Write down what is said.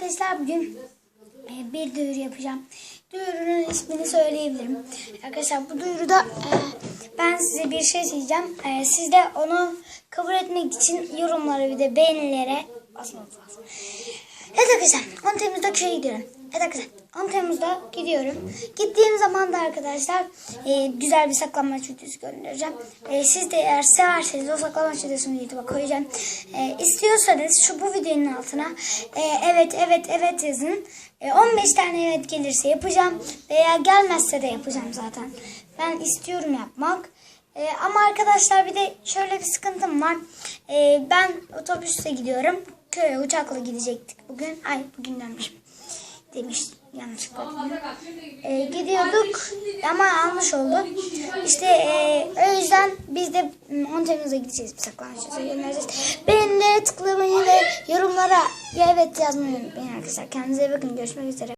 arkadaşlar bugün e, bir duyuru yapacağım. Duyurunun ismini söyleyebilirim. Arkadaşlar bu duyuruda e, ben size bir şey söyleyeceğim. E, Siz de onu kabul etmek için yorumlara bir de beğenilere basmanız lazım. Evet arkadaşlar 10 Temmuz'da köye gidiyorum. Evet arkadaşlar 10 Temmuz'da gidiyorum. Gittiğim zaman da arkadaşlar e, güzel bir saklanmaç videosu göndereceğim. E, siz de eğer severseniz o saklanmaç videosunu YouTube'a koyacağım. E, istiyorsanız şu bu videonun altına e, evet evet evet yazın. E, 15 tane evet gelirse yapacağım. Veya gelmezse de yapacağım zaten. Ben istiyorum yapmak. E, ama arkadaşlar bir de şöyle bir sıkıntım var. E, ben otobüste gidiyorum. Köye uçakla gidecektik bugün. Ay bugün demişim. Demiş yanlışlıkla. E, gidiyorduk ama yanlış oldu. İşte e, o yüzden biz de mm, 10 Temmuz'a gideceğiz. Bir saklanacağız. göndereceğiz. Beğenilere tıklamayı ve yorumlara ya evet yazmayı unutmayın arkadaşlar. Kendinize iyi bakın. Görüşmek üzere.